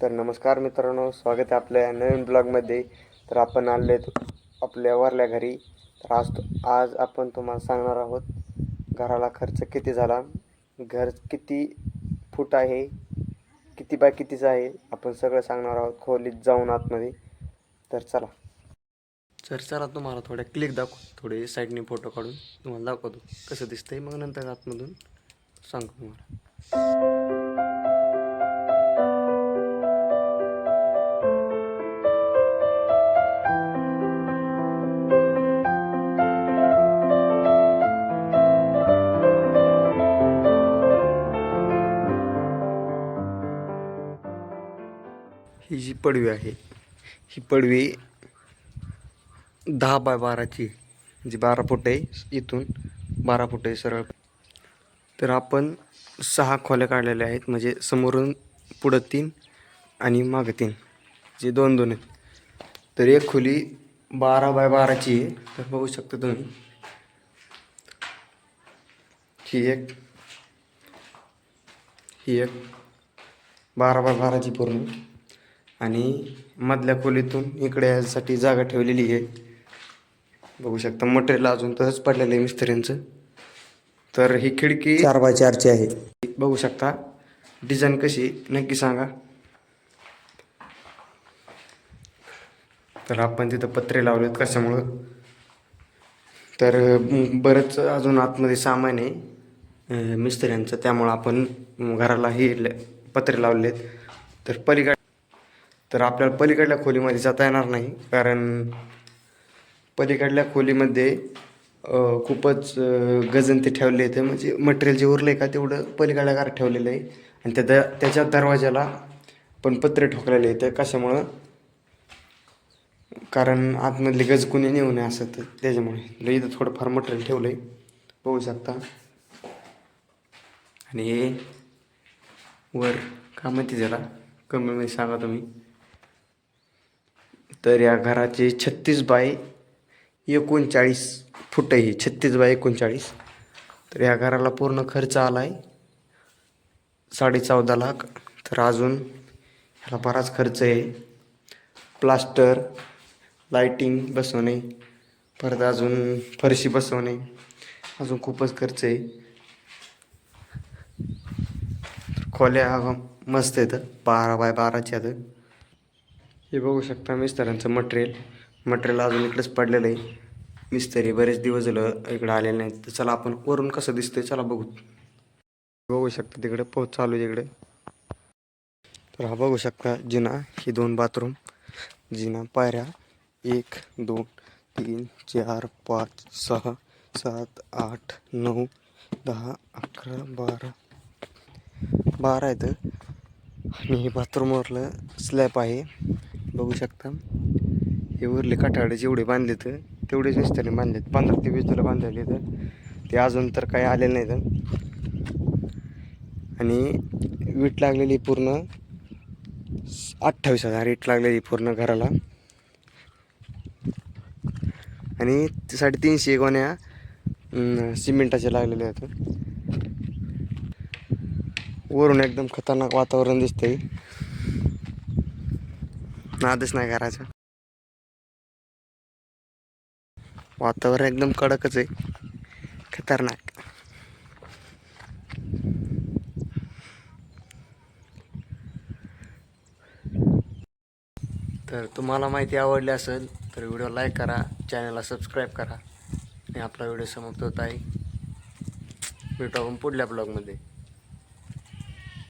तर नमस्कार मित्रांनो स्वागत आहे आपल्या नवीन ब्लॉगमध्ये. तर आपण आले आपल्या वरल्या घरी. तर आज आज आपण तुम्हाला सांगणार आहोत घराला खर्च किती झाला घर किती फूट आहे किती बाय कितीचं आहे आपण सगळं सांगणार आहोत. खोलीत जाऊन आतमध्ये. तर चला. तर चला तुम्हाला थोड्या क्लिक दाखव. थोडे साईडने फोटो काढून तुम्हाला दाखवतो कसं दिसतंय. मग नंतर आतमधून सांगतो तुम्हाला. ही जी पडवी आहे ही पडवी दहा बाय बाराची जी बारा फूट आहे इथून बारा फूट आहे सरळ. तर आपण सहा खोल्या काढलेल्या आहेत म्हणजे समोरून पुढं तीन आणि मागं तीन जे दोन दोन आहेत. तर एक खोली बारा बाय बाराची आहे तर बघू शकता तुम्ही. ही एक ही एक बारा बाय बाराची पूर्ण. आणि मधल्या खोलीतून इकडे यासाठी जागा ठेवलेली आहे. बघू शकता मटेरियल अजून तसंच पडलेलं आहे मिस्त्र्यांचं तर ही खिडकी चार बाय चारची आहे. बघू शकता डिझाईन कशी नक्की सांगा. तर आपण तिथं पत्रे लावलेत कशामुळं. तर बरंच अजून आतमध्ये सामान आहे मिस्त्र्यांचं. त्यामुळं आपण घराला हे पत्रे लावलेत. तर पलीकडे तर आपल्याला पलीकडल्या खोलीमध्ये जाता येणार नाही कारण पलीकडल्या खोलीमध्ये खूपच अ, गजन ते ठेवले आहेत म्हणजे मटेरियल जे उरलं आहे का तेवढं पलीकडल्या ठेवलेलं आहे. आणि त्या द त्याच्या दरवाज्याला पण पत्रे ठोकलेले आहेत. कशामुळं? कारण आतमधले गज कुणी नेऊ नये असं तर त्याच्यामुळे. लई इथं थोडंफार मटेरियल ठेवलं आहे बघू शकता. आणि हे वर काय माहिती त्याला? कमी सांगा तुम्ही. तर या घराचे छत्तीस बाय एकोणचाळीस फुट आहे छत्तीस बाय एकोणचाळीस. तर या घराला पूर्ण खर्च आला आहे साडे चौदा लाख. तर अजून ह्याला बराच खर्च आहे. प्लास्टर लाईटिंग बसवणे परत अजून फरशी बसवणे अजून खूपच खर्च आहे. खोल्या मस्त आहेत. बारा बाय बाराच्या तर हे बघू शकता मिस्तरांचं मटेरियल. मटेरियल अजून इकडेच पडलेलं आहे. मिस्तरी बरेच दिवस झालं इकडं आलेले नाहीत. तर चला आपण वरून कसं दिसतंय चला बघू. बघू शकता तिकडे पोहोच चालू आहे तिकडे तर हा बघू शकता जिना ही दोन बाथरूम. जिना पायऱ्या एक दोन तीन चार पाच सहा सात आठ नऊ दहा अकरा बारा. बारा आहेत. आणि बाथरूमवरलं स्लॅब आहे. बघू शकता. हे उरले कठाडे जेवढे बांधले तर तेवढेच विस्तारने बांधलेत. पंधरा ते वीस तुला बांधलेले तर ते अजून तर काही आलेले नाहीत. आणि वीट लागलेली पूर्ण अठ्ठावीस हजार वीट लागलेली पूर्ण घराला. आणि साडेतीनशे गोण्या अं, सिमेंटाच्या लागलेल्या आहेत. वरून एकदम खतरनाक वातावरण दिसतंय. नादच नाही करायचं. वातावरण एकदम कडकच आहे. खतरनाक. तर तुम्हाला माहिती आवडली असेल तर व्हिडिओ लाईक करा चॅनलला सबस्क्राईब करा. आणि आपला व्हिडिओ समाप्त होत आहे. भेटू आपण पुढल्या ब्लॉगमध्ये.